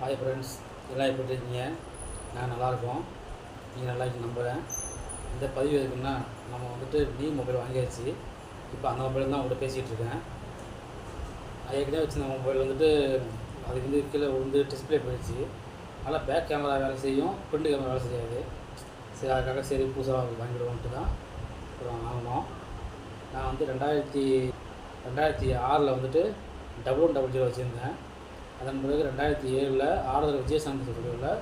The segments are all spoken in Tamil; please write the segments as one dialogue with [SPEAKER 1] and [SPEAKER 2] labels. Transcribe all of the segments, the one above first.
[SPEAKER 1] ஹாய் ஃப்ரெண்ட்ஸ் எல்லாம் எப்படி இருக்கீங்க நான் நல்லாயிருக்கோம் நீங்கள் நல்லா இருக்கு நம்புகிறேன் இந்த பதிவு எதுக்குன்னா நம்ம வந்துட்டு நியூ மொபைல் வாங்கியாச்சு. இப்போ அந்த மொபைல் தான் உங்கள்கிட்ட பேசிகிட்டு இருக்கேன் அது ஏற்கனவே வச்சுருந்த மொபைல் வந்துட்டு அதுக்கு வந்து கீழே விழுந்து டிஸ்பிளே போயிடுச்சு. அதனால் பேக் கேமரா வேலை செய்யும் ஃப்ரண்ட் கேமரா வேலை செய்யாது. சரி அதுக்காக சரி புதுசாக வாங்கிடுவோன்ட்டு தான் அப்புறம் வாங்கினோம். நான் வந்து ரெண்டாயிரத்தி ரெண்டாயிரத்தி ஆறில் வந்துட்டு டபுள் ஒன் டபுள் ஜீரோ வச்சுருந்தேன். அதன் பிறகு ரெண்டாயிரத்தி ஏழில் ஆறுதல் விஜயசாந்தி ஸ்டுடியோவில்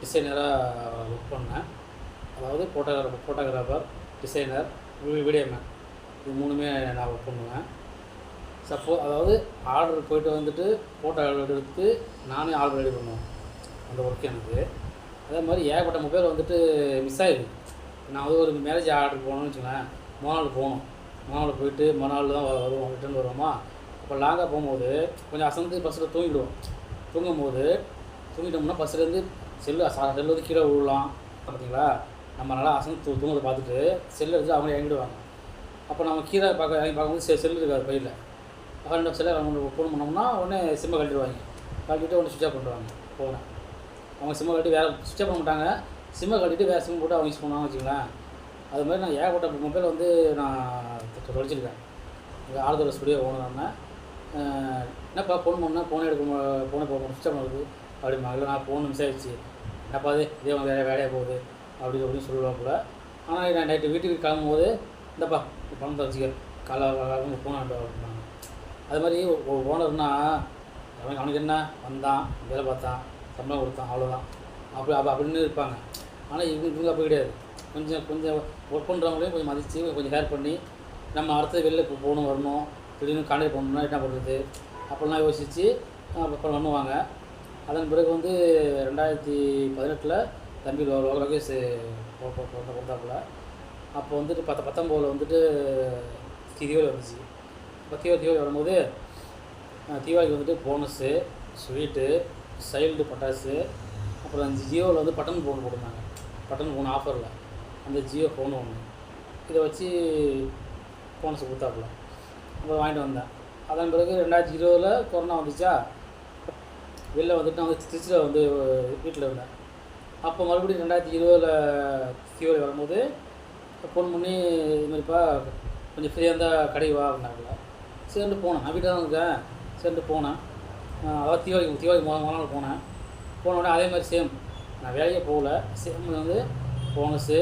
[SPEAKER 1] டிசைனராக ஒர்க் பண்ணேன். அதாவது photographer photographer designer video man இது மூணுமே நான் ஒர்க் பண்ணுவேன். சப்போ அதாவது ஆர்டர் போயிட்டு வந்துட்டு ஃபோட்டோ எடுத்து நானே ஆர்டர் ரெடி பண்ணுவேன். அந்த ஒர்க் எனக்கு. அதே மாதிரி ஏகப்பட்ட மொபைல் வந்துட்டு மிஸ் ஆகிடுது நான் வந்து ஒரு மேரேஜ் ஆர்டர் போகணும்னு வச்சுக்கோங்களேன். மறுநாள் போகணும். மறுநாள் போயிட்டு மறுநாள் தான் வருவோம் ரிட்டர்ன் வருவோமா? அப்போ லாங்காக போகும்போது கொஞ்சம் அசந்து பஸ்ஸில் தூங்கிடுவோம். தூங்கும்போது தூங்கிட்டோம்னா பஸ்ஸுலேருந்து செல்லு செல்லு வந்து கீழே விழுலாம். பார்த்தீங்களா நம்ம நல்லா அசந்து தூ தூங்குறத பார்த்துட்டு செல்லு எடுத்து அவங்க இறங்கிடுவாங்க. அப்போ நம்ம கீழே பார்க்க இறங்கி பார்க்கும்போது செ செல்லு இருக்காது பையில். ரெண்டு செல்லை அவங்க ஃபோன் பண்ணோம்னா உடனே சிம்மை கழட்டிடுவாங்க. கழட்டிட்டு உடனே சுவிட்ச் ஆஃப் பண்ணுவாங்க ஃபோனை அவங்க சிம்மை கட்டி வேறு சுவிட்ச் ஆஃப் பண்ண மாட்டாங்க. சிம்மை கழட்டிட்டு வேறு சிம் போட்டு அவங்க யூஸ் பண்ணுவாங்க வச்சுங்களேன் அது மாதிரி நான் ஏகப்பட்ட மொபைல் வந்து நான் தொலைச்சிருக்கேன். இங்கே ஆறுதல் ஸ்டுடியோ ஓனர்னா என்னப்பா ஃபோன் பண்ணால் ஃபோன் எடுக்க ஃபோனை போக சுவிட்ச் ஆஃப் அப்படி அப்படிமா நான் ஃபோன் மிஸ் என்னப்பா அது இதே உங்க வேலை வேலையாக போகுது? அப்படி அப்படின்னு சொல்லுவாப்புல ஆனால் நான் நைட்டு வீட்டுக்கு கிளம்பும்போது இந்தப்பா இந்த பணத்தை வச்சுக்க. காலை உங்கள் ஃபோன் ஆண்டு அப்படின்னாங்க அது மாதிரி ஒரு ஓனர்னா அவன் அவனுக்கு என்ன? வந்தான் வேலை பார்த்தான் சம்பளம் கொடுத்தான் அவ்வளோதான் அப்படி அப்போ அப்படின்னு இருப்பாங்க. ஆனால் இவங்க இவங்க அப்படி கிடையாது. கொஞ்சம் கொஞ்சம் ஒர்க் பண்ணுறவங்களையும் கொஞ்சம் மதித்து கொஞ்சம் ஹேர் பண்ணி நம்ம அடுத்தது வெளில இப்போ போகணும் வரணும். திடீர்னு காண்டாக்ட் பண்ணணும்னா என்ன பண்ணுறது? அப்படிலாம் யோசித்து அப்புறம் பண்ணுவாங்க. அதன் பிறகு வந்து ரெண்டாயிரத்தி பதினெட்டில் தம்பி லோ லோகேஷ் கொடுத்தாப்புல அப்போ வந்துட்டு பத்து பத்தொம்போதில் வந்துட்டு தீபாவளி வந்துச்சு. இப்போ தீபாவளி தீபாவளி வரும்போது தீபாவளிக்கு வந்துட்டு போனஸு ஸ்வீட்டு சைல்டு பட்டாசு அப்புறம் அந்த ஜியோவில் வந்து பட்டன் ஃபோன் போட்டிருந்தாங்க. பட்டன் ஃபோன் ஆஃபரில். அந்த ஜியோ ஃபோன் ஒன்று இதை வச்சு போனஸ் கொடுத்தாப்புல. அப்புறம் வாங்கிட்டு வந்தேன் அதன் பிறகு ரெண்டாயிரத்தி இருபதில் கொரோனா வந்துச்சா? வெளில வந்துட்டு நான் வந்து திருச்சியில் வந்து வீட்டில் இருந்தேன். அப்போ மறுபடியும் ரெண்டாயிரத்தி இருபதில் தீபாவளி வரும்போது ஃபோன் பண்ணி இது மாதிரிப்பா கொஞ்சம் ஃப்ரீயாக இருந்தால் கடைக்கு வா அப்படின்னாப்புல. சரின்ட்டு போனேன். நான் வீட்டில் தான் இருக்கேன். சரின்ட்டு போனேன். அதாவது தீபாவளி தீபாவளி முதல் முதல் நாள் போனேன். போன உடனே அதே மாதிரி சேம் நான் வேலையே போகல. சேம் வந்து போனஸு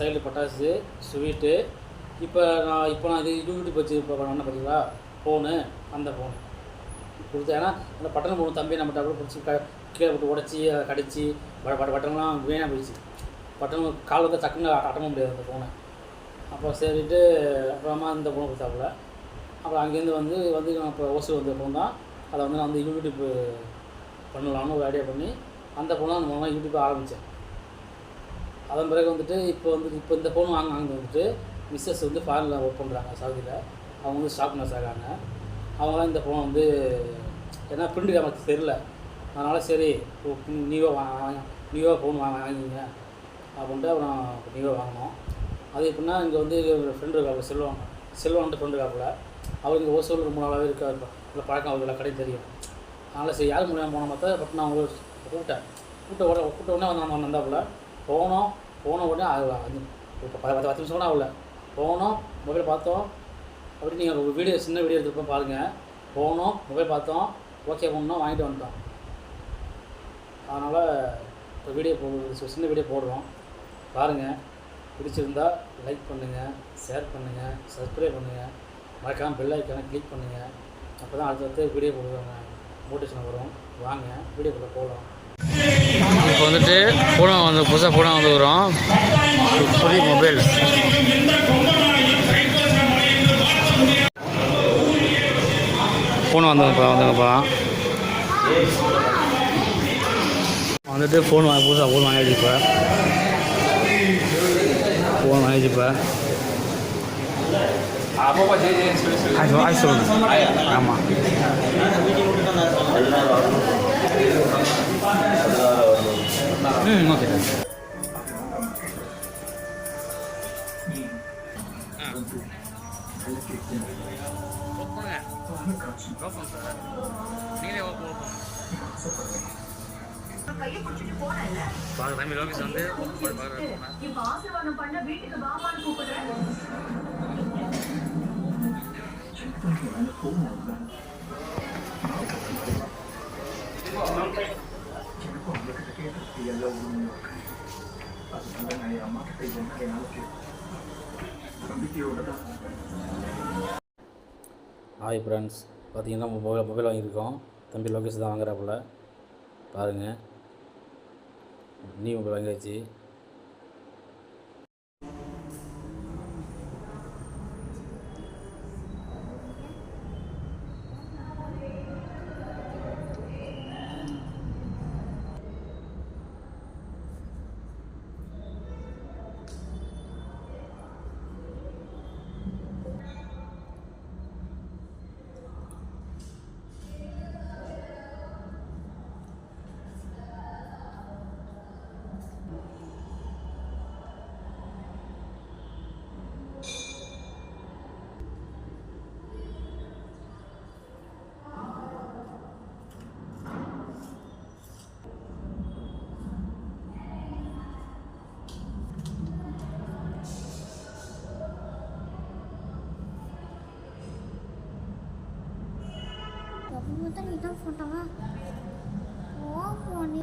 [SPEAKER 1] சைடு பட்டாசு ஸ்வீட்டு இப்போ நான் இப்போ நான் இது யூடியூப் வச்சு இப்போ என்ன பார்த்தீங்களா ஃபோனு அந்த ஃபோனு கொடுத்து ஏன்னா அந்த பட்டன் போகணும் தம்பி நம்ம டபுள் பிடிச்சி க கீழே போட்டு உடச்சி அதை கடிச்சு பட பட பட்டன்லாம் வீணாக போயிடுச்சு. பட்டன் கால் வந்து டக்குன்னு அட்டமும் முடியாது அந்த ஃபோனை அப்போ சரிட்டு அப்புறமா இந்த ஃபோனை கொடுத்தாப்புல. அப்புறம் அங்கேருந்து வந்து வந்து நான் இப்போ ஓசூர் வந்த ஃபோன் தான். அதை வந்து நான் வந்து யூடியூப் பண்ணலாம்னு ஒரு ஐடியா பண்ணி அந்த ஃபோனை அந்த மூலமாக யூடியூப் ஆரம்பித்தேன் அதன் பிறகு வந்துட்டு இப்போ வந்து இப்போ இந்த ஃபோன் வாங்க வாங்க வந்துட்டு மிஸ்ஸஸ் வந்து ஃபாரினில் ஒர்க் பண்ணுறாங்க சவுதியில். அவங்க வந்து ஸ்டாஃப் நர்ஸ் ஆகாங்க அவங்களாம் இந்த ஃபோன் வந்து ஏன்னா பிரிண்ட் நமக்கு தெரில அதனால் சரி நியூவாக வாங்க நியூவாக ஃபோன் வாங்க வாங்கிங்க. அப்படின்ட்டு அப்புறம் நியூவாக வாங்கினோம். அது எப்படின்னா இங்கே வந்து ஒரு ஃப்ரெண்டு இருக்காப்புல செல்வம். செல்வன்ட்டு ஃப்ரெண்டு இருக்காப்புல. அவர் இங்கே ஓசூர் ரொம்ப நாளாகவே இருக்கார். இல்லை பழக்கம் அவருக்கு கடை தெரியும். அதனால் சரி யார் மூலியமாக போனோம் பார்த்தா பட் நான் அவங்களை கூப்பிட்டேன். கூப்பிட்ட உடனே கூப்பிட்ட உடனே வந்து வந்தாப்புல போனோம். போன உடனே அது இப்போ பத்து பத்து நிமிஷம் கூட ஆகல. போனோம் மொபைல் பார்த்தோம். அப்படி நீங்கள் ஒரு வீடியோ சின்ன வீடியோ எடுத்துருப்போம் பாருங்கள் போனோம் மொபைல் பார்த்தோம். ஓகே பண்ணோம் வாங்கிட்டு வந்துட்டோம் அதனால் இப்போ வீடியோ போ சின்ன வீடியோ போடுறோம். பாருங்கள் பிடிச்சிருந்தா லைக் பண்ணுங்கள் ஷேர் பண்ணுங்கள் சப்ஸ்கிரைப் பண்ணுங்கள் மறக்காமல் பெல் ஐக்கான கிளிக் பண்ணுங்கள் அப்போ தான் அடுத்தடுத்து வீடியோ போடுவாங்க மோட்டிவேஷன் வரும். வாங்க வீடியோக்குள்ளே போகலாம் இப்போ வந்துட்டு ஃபோனை வந்து புதுசாக ஃபோனை வந்துக்கிறோம் புதிய மொபைல் ஃபோன் வந்ததுப்பா வந்ததுப்பா வந்துட்டு ஃபோன் வாங்கி புதுசாக ஃபோன் வாங்கிடுச்சு இப்போ. ஃபோன் வாங்கிடுச்சு இப்போ. ஆய் ஆமாம் ம் ஓகே ஓப்பன் ஓப்பன்
[SPEAKER 2] கையை பிடிச்சிட்டு போனேன்ல
[SPEAKER 1] பார்க்க தம்பி லோகேஷ் வந்து பார்க்குறேன்
[SPEAKER 2] இப்ப ஆசீர்வாதம் என்ன வீட்டுக்கு வாமான்னு தான்
[SPEAKER 1] ஹாய் ஃப்ரெண்ட்ஸ் பார்த்தீங்கன்னா மொபைல் மொபைல் வாங்கியிருக்கோம். தம்பி லோகேஷ் தான் வாங்குறாப்புல. பாருங்கள் நியூ மொபைல் வாங்கியாச்சு.
[SPEAKER 3] இதான் ஃபோட்டோவா ஓ போனி